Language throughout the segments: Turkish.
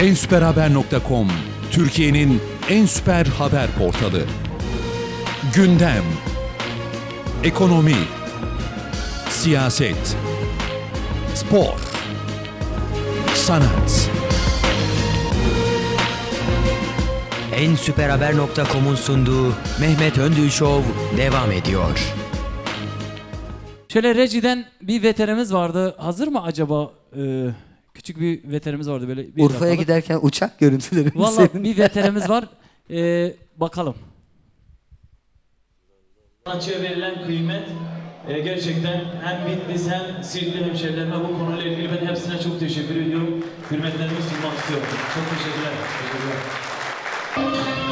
ensüperhaber.com Türkiye'nin en süper haber portalı. Gündem, ekonomi, siyaset, spor, sanat. En süperhaber.com'un sunduğu Mehmet Öndül Show devam ediyor. Şöyle rejiden bir veterimiz vardı. Hazır mı acaba? Ee, küçük bir veterimiz vardı böyle. Bir Urfa'ya dakikalık. giderken uçak görüntüleri mi Vallahi senin? bir veterimiz var. Ee, bakalım. Sanatçıya verilen kıymet e, gerçekten hem Bitlis hem Siirtli hemşehrilerime bu konuyla ilgili ben hepsine çok teşekkür ediyorum. Hürmetlerimi sunmak istiyorum. Çok teşekkürler. Teşekkürler.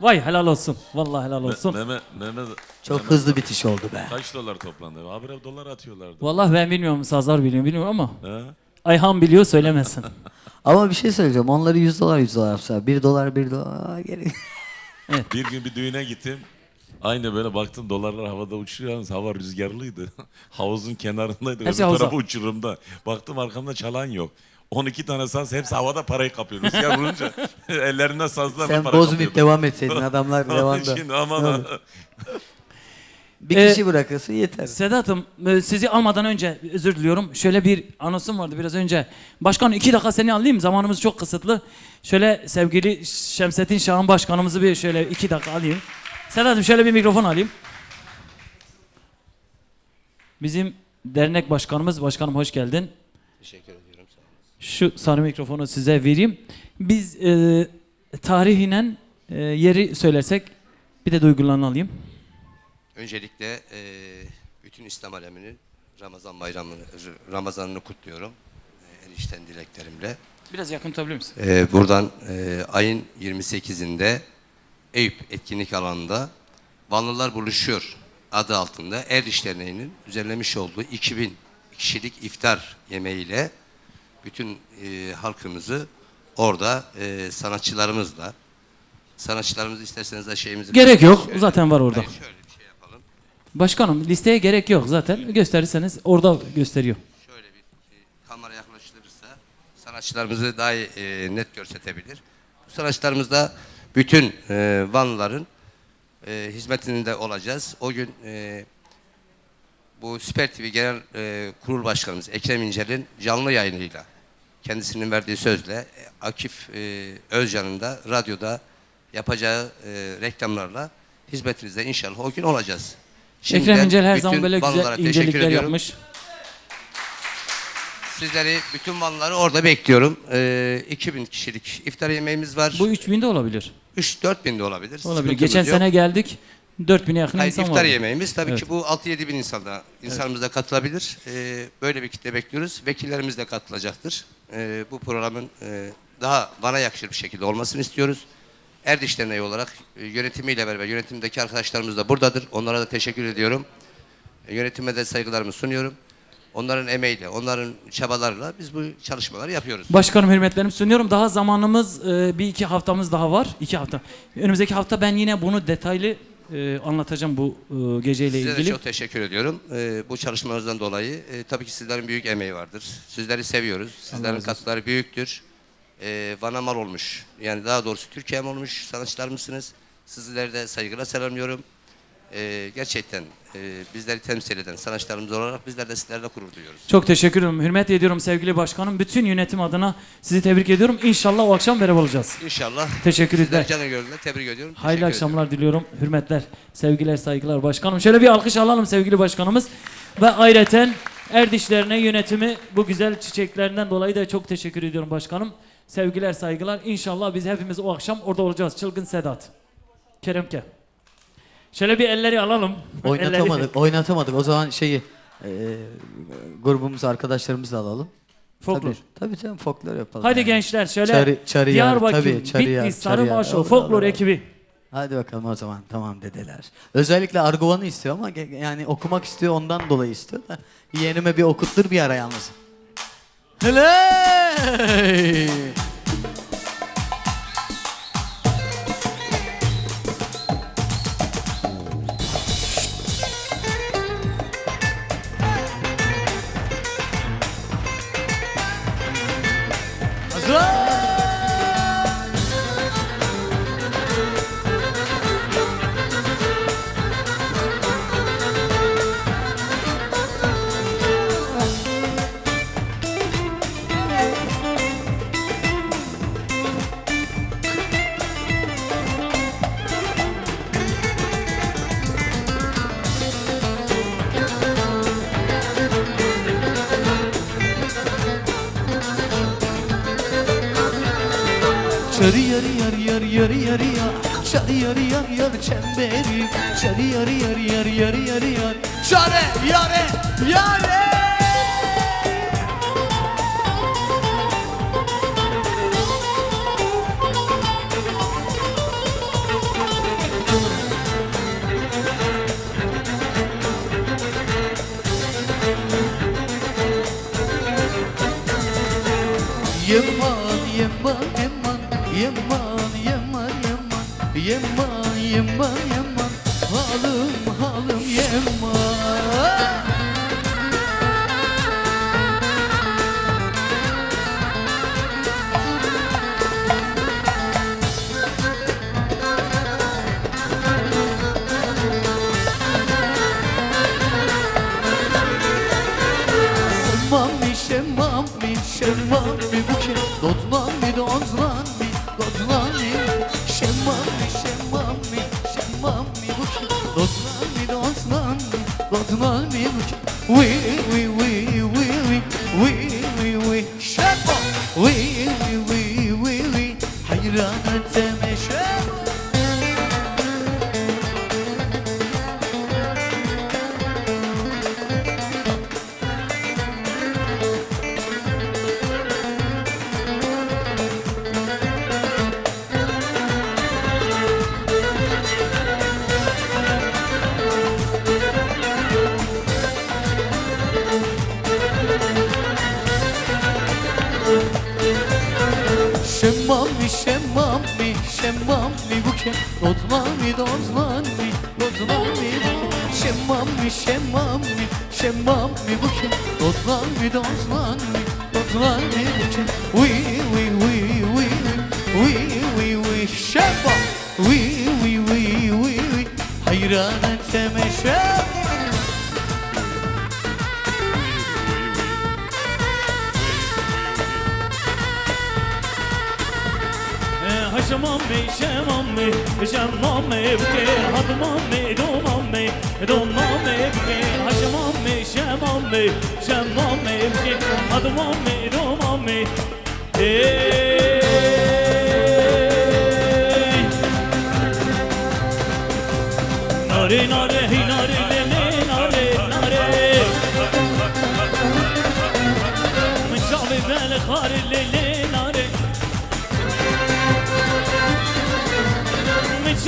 Vay helal olsun. Vallahi helal olsun. Mehmet, Mehmet Çok hızlı bitiş oldu be. kaç dolar toplandı? Habire dolar atıyorlardı. Vallahi ben bilmiyorum. Sazlar biliyor bilmiyorum ama. Ha? Ayhan biliyor söylemesin. Ama bir şey söyleyeceğim. Onları 100 dolar 100 dolar yapsa. 1 dolar 1 dolar. Gerek. Bir gün bir düğüne gittim. Aynı böyle baktım dolarlar havada uçuyor yalnız hava rüzgarlıydı. Havuzun kenarındaydı. Hepsi Öbür havuza. tarafı uçurumda. Baktım arkamda çalan yok. 12 tane saz hepsi havada parayı kapıyor. Rüzgar vurunca ellerinde sazlarla Sen para bozmayıp kapıyordu. devam etseydin adamlar Onun devamda. için aman ha. Bir Ee, kişi bırakırsa yeter. Sedat'ım e, sizi almadan önce özür diliyorum. Şöyle bir anonsum vardı biraz önce. Başkan iki dakika seni alayım. Zamanımız çok kısıtlı. Şöyle sevgili Şemsettin Şahan Başkanımızı bir şöyle iki dakika alayım. Sedat'ım şöyle bir mikrofon alayım. Bizim dernek başkanımız. Başkanım hoş geldin. Teşekkür ediyorum. Şu sarı mikrofonu size vereyim. Biz e, tarihinen e, yeri söylersek bir de duygularını alayım. Öncelikle e, bütün İslam aleminin Ramazan bayramını, Ramazanını kutluyorum. E, en içten dileklerimle. Biraz yakın tutabilir misin? E, buradan e, ayın 28'inde Eyüp etkinlik alanında Vanlılar Buluşuyor adı altında Erdiş Derneği'nin düzenlemiş olduğu 2000 kişilik iftar yemeğiyle bütün e, halkımızı orada e, sanatçılarımızla sanatçılarımızı isterseniz de şeyimizi Gerek yok. Şöyle- Zaten var orada. Hayır, şöyle bir şey yapalım. Başkanım listeye gerek yok zaten. Gösterirseniz orada gösteriyor. Şöyle bir e, kamera yaklaştırırsa sanatçılarımızı daha e, net görsetebilir. Bu sanatçılarımızda bütün e, Vanlıların e, hizmetinde olacağız. O gün e, bu Süper TV Genel e, Kurul Başkanımız Ekrem İncel'in canlı yayınıyla kendisinin verdiği sözle e, Akif e, Özcan'ın da radyoda yapacağı e, reklamlarla hizmetinizde inşallah o gün olacağız. Ekrem Şimdiden İncel her zaman böyle güzel incelikler yapmış. Sizleri, bütün Vanlıları orada bekliyorum. Ee, 2000 kişilik iftar yemeğimiz var. Bu 3000 de olabilir. 3-4 bin de olabilir. Olabilir. Geçen yok. sene geldik. 4000'e yakın Hayır, insan iftar vardı. yemeğimiz tabii Evet. ki bu 6-7 bin insanda, insanımız da katılabilir. Ee, böyle bir kitle bekliyoruz. Vekillerimiz de katılacaktır. Ee, bu programın e, daha bana yakışır bir şekilde olmasını istiyoruz. Erdiş Derneği olarak e, yönetimiyle beraber yönetimdeki arkadaşlarımız da buradadır. Onlara da teşekkür ediyorum. E, yönetime de saygılarımı sunuyorum. Onların emeğiyle, onların çabalarıyla biz bu çalışmaları yapıyoruz. Başkanım hürmetlerimi sunuyorum. Daha zamanımız e, bir iki haftamız daha var. İki hafta. Önümüzdeki hafta ben yine bunu detaylı e, anlatacağım bu e, geceyle Size ilgili. çok teşekkür ediyorum. Ee, bu çalışmanızdan dolayı e, tabii ki sizlerin büyük emeği vardır. Sizleri seviyoruz. Sizlerin katkıları büyüktür. Ee, Van'a mal olmuş. Yani daha doğrusu Türkiye mal olmuş sanatçılarımsınız. Sizleri de saygıyla selamlıyorum. Ee, gerçekten e, bizleri temsil eden sanatçılarımız olarak bizler de sizlerle gurur duyuyoruz. Çok teşekkür ederim. Hürmet ediyorum sevgili başkanım. Bütün yönetim adına sizi tebrik ediyorum. İnşallah o akşam beraber olacağız. İnşallah. Teşekkür ederim. Sizler canı gönülden tebrik ediyorum. Hayırlı Teşekkür akşamlar diliyorum. Hürmetler, sevgiler, saygılar başkanım. Şöyle bir alkış alalım sevgili başkanımız. Ve ayrıca Erdişlerine yönetimi bu güzel çiçeklerinden dolayı da çok teşekkür ediyorum başkanım. Sevgiler, saygılar. İnşallah biz hepimiz o akşam orada olacağız. Çılgın Sedat. Keremke. Şöyle bir elleri alalım. Oynatamadık, oynatamadık. O zaman şeyi e, grubumuz arkadaşlarımızı da alalım. Folklor. Tabii, tabii tabii folklor yapalım. Hadi yani. gençler şöyle Çarı- Çarıyer, Diyarbakır, tabii, Çarıyer, Bitlis. Sarımaşo, Allah folklor Allah. ekibi. Hadi bakalım o zaman tamam dedeler. Özellikle Arguvan'ı istiyor ama yani okumak istiyor ondan dolayı istiyor da yeğenime bir okuttur bir ara yalnız. Hele! yarı yarıya Çarı yarı yarı yarı çemberi. Çarı yarı yarı yarı yarı yarı yarı Çare yare yare! You Yaman yaman yaman Halım halım yaman dodlami Dodlami buke We we we we we We we we Şemma We we we we we buke Şemmami şemmami şemmami buke Dodlami dodlami dodlami buke We we we we we we we şemma We we we we we Hayran eteme şemma Haşamammi, şemammi, şemmammi, buke, hadmammi, domammi, domammi, buke, haşamammi, şemammi, şemmammi, buke, hadmammi, domammi. Hey! Nare, nare, hi, nare, le, le, nare, nare. من شعبي بالخار الليل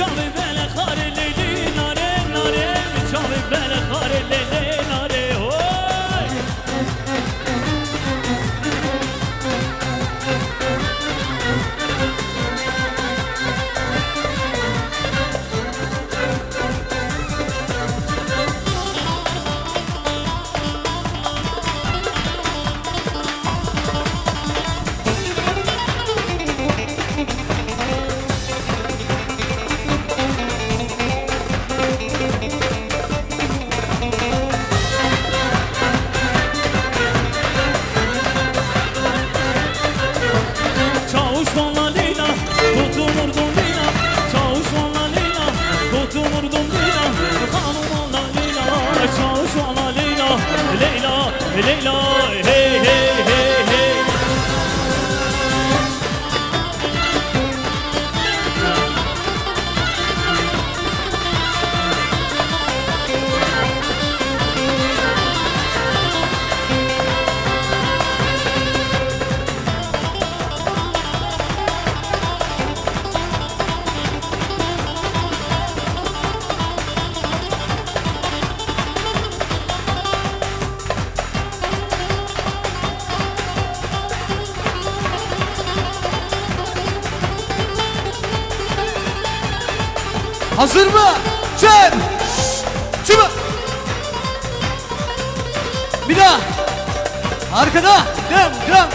ناري من شعبي بالخار الليل ناري ناري من شعبي بالخار Hazır mı? Cem! Çıma! Bir daha! Arkada! Dem, dem!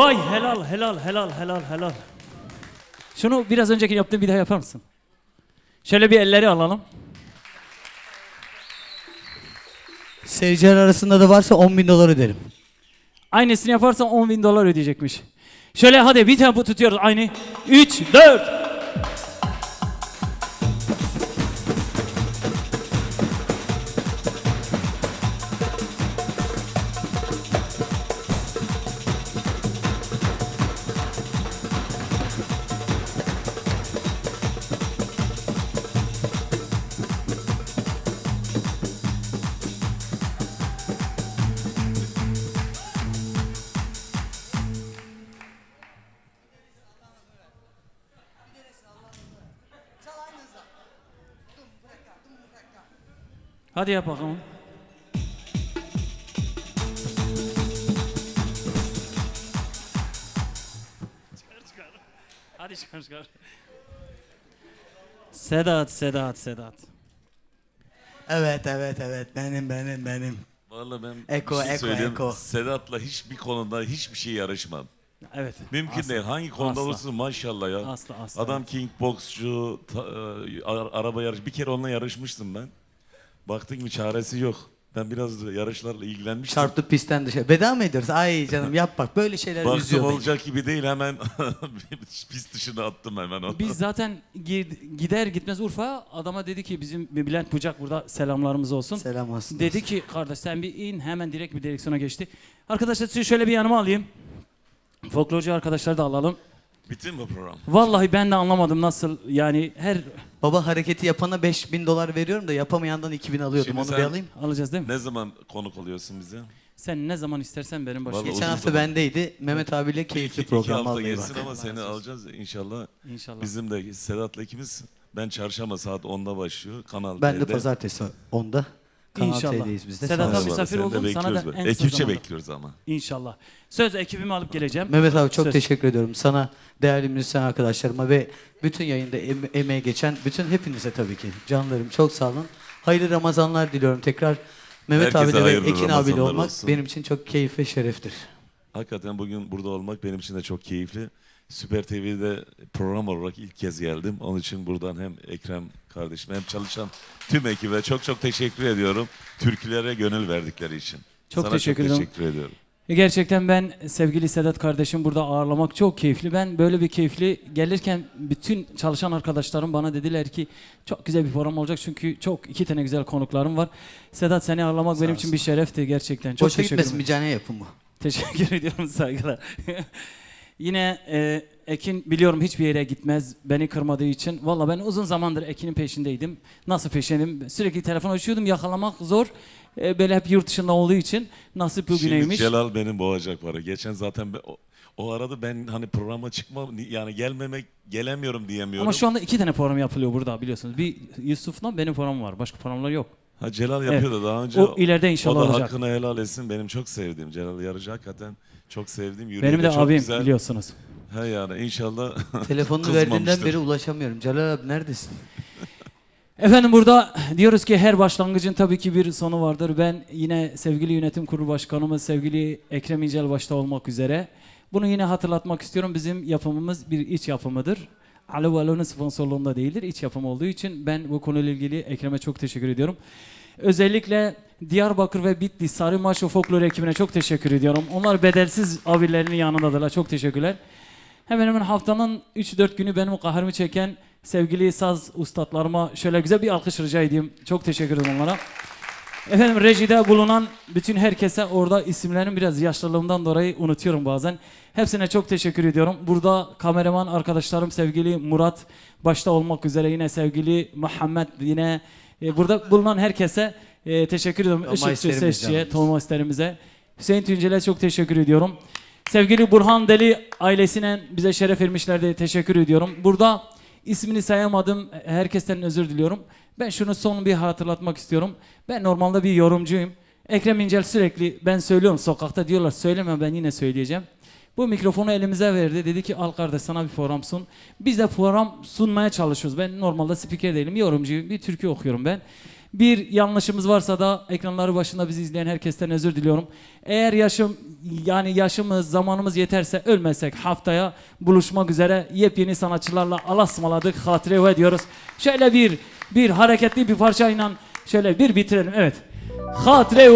Vay helal helal helal helal helal. Şunu biraz önceki yaptığın bir daha yapar mısın? Şöyle bir elleri alalım. Seyirciler arasında da varsa 10 bin dolar öderim. Aynısını yaparsan 10 bin dolar ödeyecekmiş. Şöyle hadi bir tempo tutuyoruz aynı. 3, 4. Hadi yap bakalım. Çıkar çıkar. Hadi çıkar çıkar. Sedat, Sedat, Sedat. Evet evet evet benim benim benim. Vallahi ben Eko, bir şey eko, söyleyeyim. eko. Sedat'la hiçbir konuda hiçbir şey yarışmam. Evet. Mümkün değil. Hangi konuda Asla. olursun maşallah ya. Asla, asla. Adam kickboksçu, ta- e, ara- araba yarış. Bir kere onunla yarışmıştım ben. Baktım ki çaresi yok. Ben biraz yarışlarla ilgilenmiştim. Çarptı pistten dışarı. Veda mı ediyoruz? Ay canım yap bak böyle şeyler Baktım üzüyor beni. olacak gibi değil hemen pist dışına attım hemen onu. Biz zaten gi- gider gitmez Urfa adama dedi ki bizim Bülent Bucak burada selamlarımız olsun. Selam olsun. Dedi ki kardeş sen bir in hemen direkt bir direksiyona geçti. Arkadaşlar sizi şöyle bir yanıma alayım. Folklorcu arkadaşları da alalım. Bitti mi program? Vallahi ben de anlamadım nasıl yani her Baba hareketi yapana 5000 dolar veriyorum da yapamayandan 2000 alıyordum. Şimdi Onu sen- bir alayım. alacağız değil mi? Ne zaman konuk oluyorsun bize? Sen ne zaman istersen benim başıma. Vallahi Geçen uzun hafta zaman. bendeydi. Mehmet abiyle keyifli İki program hafta geçsin bak. ama seni alacağız inşallah. İnşallah. Bizim de Sedat'la ikimiz ben çarşamba saat 10'da başlıyor. Kanal Ben de D'de. pazartesi 10'da. Kanal İnşallah. T'deyiz biz de. Sedat Sağ abi olun. misafir Seni de oldum, sana da bekliyoruz en kısa Ekipçe zamanda. bekliyoruz ama. İnşallah. Söz ekibimi alıp geleceğim. Mehmet abi çok Söz. teşekkür ediyorum. Sana, değerli müzisyen arkadaşlarıma ve bütün yayında em- emeğe geçen bütün hepinize tabii ki. Canlarım çok sağ olun. Hayırlı Ramazanlar diliyorum. Tekrar Mehmet Herkese abi de ve Ekin abiyle Ramazanlar olmak olsun. benim için çok keyif ve şereftir. Hakikaten bugün burada olmak benim için de çok keyifli. Süper TV'de program olarak ilk kez geldim. Onun için buradan hem Ekrem kardeşime hem çalışan tüm ekibe çok çok teşekkür ediyorum. Türkülere gönül verdikleri için. Çok Sana teşekkür çok ederim. teşekkür ediyorum. E, Gerçekten ben sevgili Sedat kardeşim burada ağırlamak çok keyifli. Ben böyle bir keyifli gelirken bütün çalışan arkadaşlarım bana dediler ki çok güzel bir program olacak çünkü çok iki tane güzel konuklarım var. Sedat seni ağırlamak benim için bir şerefti gerçekten. Çok Boşa teşekkür gitmesin ederim. bir cane yapın bu. Teşekkür ediyorum saygılar. Yine e, Ekin biliyorum hiçbir yere gitmez beni kırmadığı için. Valla ben uzun zamandır Ekin'in peşindeydim. Nasıl peşindim? Sürekli telefon açıyordum yakalamak zor. E, böyle hep yurt dışında olduğu için nasip Şimdi bugüneymiş. Celal benim boğacak var. Geçen zaten ben- o, o arada ben hani programa çıkmam yani gelmemek gelemiyorum diyemiyorum. Ama şu anda iki tane program yapılıyor burada biliyorsunuz. Bir Yusuf'la benim programım var. Başka programlar yok. Ha Celal yapıyor da daha önce O ileride inşallah o da olacak. hakkını helal etsin. Benim çok sevdiğim Celal Yarıcı hakikaten çok sevdiğim. Yüreği Benim de çok abim güzel. biliyorsunuz. He yani inşallah Telefonunu verdiğinden beri ulaşamıyorum. Celal abi neredesin? Efendim burada diyoruz ki her başlangıcın tabii ki bir sonu vardır. Ben yine sevgili yönetim kurulu başkanımız sevgili Ekrem İncel başta olmak üzere bunu yine hatırlatmak istiyorum. Bizim yapımımız bir iç yapımıdır. Alo Alo'nun sponsorluğunda değildir. İç yapım olduğu için ben bu konuyla ilgili Ekrem'e çok teşekkür ediyorum. Özellikle Diyarbakır ve Bitlis Sarı Maşo Folklor ekibine çok teşekkür ediyorum. Onlar bedelsiz abilerinin yanındadırlar. Çok teşekkürler. Hemen hemen haftanın 3-4 günü benim kahrımı çeken sevgili saz ustalarıma şöyle güzel bir alkış rica edeyim. Çok teşekkür ederim onlara. Efendim rejide bulunan bütün herkese orada isimlerini biraz yaşlılığımdan dolayı unutuyorum bazen. Hepsine çok teşekkür ediyorum. Burada kameraman arkadaşlarım sevgili Murat başta olmak üzere yine sevgili Muhammed yine e, burada bulunan herkese e, teşekkür ediyorum. Sesçiye, canımız. Tomasterimize. Hüseyin Tüncel'e çok teşekkür ediyorum. Sevgili Burhan Deli ailesine bize şeref vermişlerdi. Teşekkür ediyorum. Burada ismini sayamadım. Herkesten özür diliyorum. Ben şunu son bir hatırlatmak istiyorum. Ben normalde bir yorumcuyum. Ekrem İncel sürekli ben söylüyorum sokakta diyorlar söyleme ben yine söyleyeceğim. Bu mikrofonu elimize verdi. Dedi ki al kardeş sana bir program sun. Biz de program sunmaya çalışıyoruz. Ben normalde spiker değilim. Yorumcuyum. Bir türkü okuyorum ben. Bir yanlışımız varsa da ekranları başında bizi izleyen herkesten özür diliyorum. Eğer yaşım yani yaşımız, zamanımız yeterse ölmesek haftaya buluşmak üzere yepyeni sanatçılarla alasmaladık, hatire ediyoruz. Şöyle bir bir hareketli bir parçayla şöyle bir bitirelim. Evet. Hatire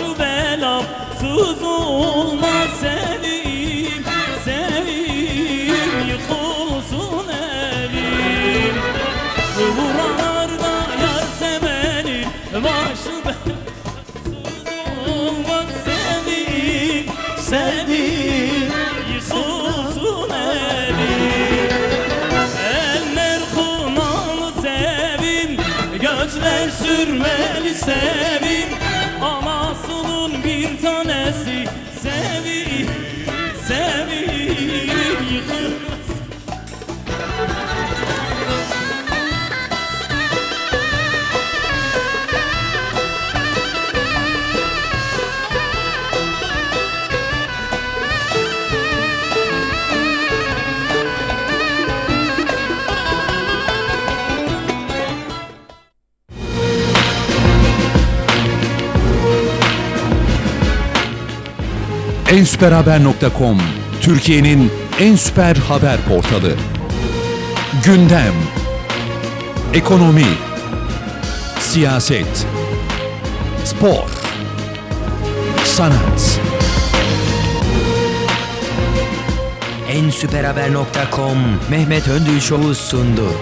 Başı belasız olmaz Sevim, sevim Yıkılsın elim Buralarda yar sevenin Başı belasız olmaz Sevim, sevim Yıkılsın elim Eller kınalı sevim Gözler sürmeli sevim ensüperhaber.com Türkiye'nin en süper haber portalı. Gündem, ekonomi, siyaset, spor, sanat. En süperhaber.com Mehmet Öndül Show'u sundu.